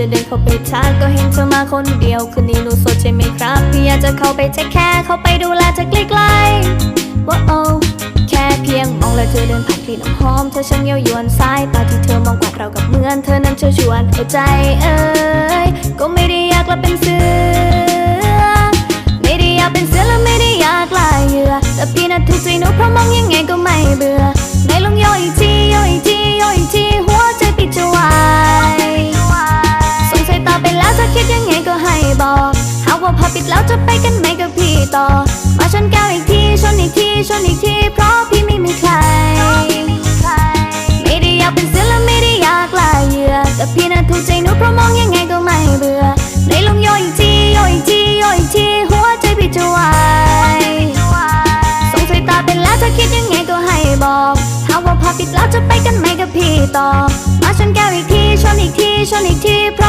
จะเดินเข้าไปทักก็เห็นเธอมาคนเดียว คืนนี้หนูสดใช่ไหมครับ พี่อยากจะเข้าไปเช็คแค่เข้าไปดูแลเธอใกล้ๆว่าโอ้แค่เพียงมองแล้วเธอเดินผ่านกลิ่นน้ำหอมเธอช่างเย้ายวนสายตาที่เธอมองกวาดเรากับเหมือนเธอนั้นเชิญชวนเอาใจเอ้ยก็ไม่ได้อยากลับเป็นเสือไม่ได้อยากเป็นเสือและไม่ได้อยากลายเหยื่อแต่พี่น่ะถูกใจหนูเพราะมอง ก็ให้บอกหากว่าพอปิดแล้วจะไปกันไหมกับพี่ต่อ มาชนแก้วอีกทีชนอีกทีชนอีกที เพราะพี่ไม่มีใคร ไม่ได้อยากเป็นเสือและไม่ได้อยากลายเหยื่อแต่พี่น่ะถูกใจหนูเพราะมองยังไงก็ไม่เบื่อไหนลองโยนอีกทีโยนอีกทีโยนอีกทีหัวใจพี่จะวายสงสัยตาเป็นแล้วถ้าคิดยังไงก็ให้บอกหากว่าพอปิดแล้วจะไปกันไหมกับพี่ต่อ มาชนแก้วอีกทีชนอีกทีชนอีกทีเพ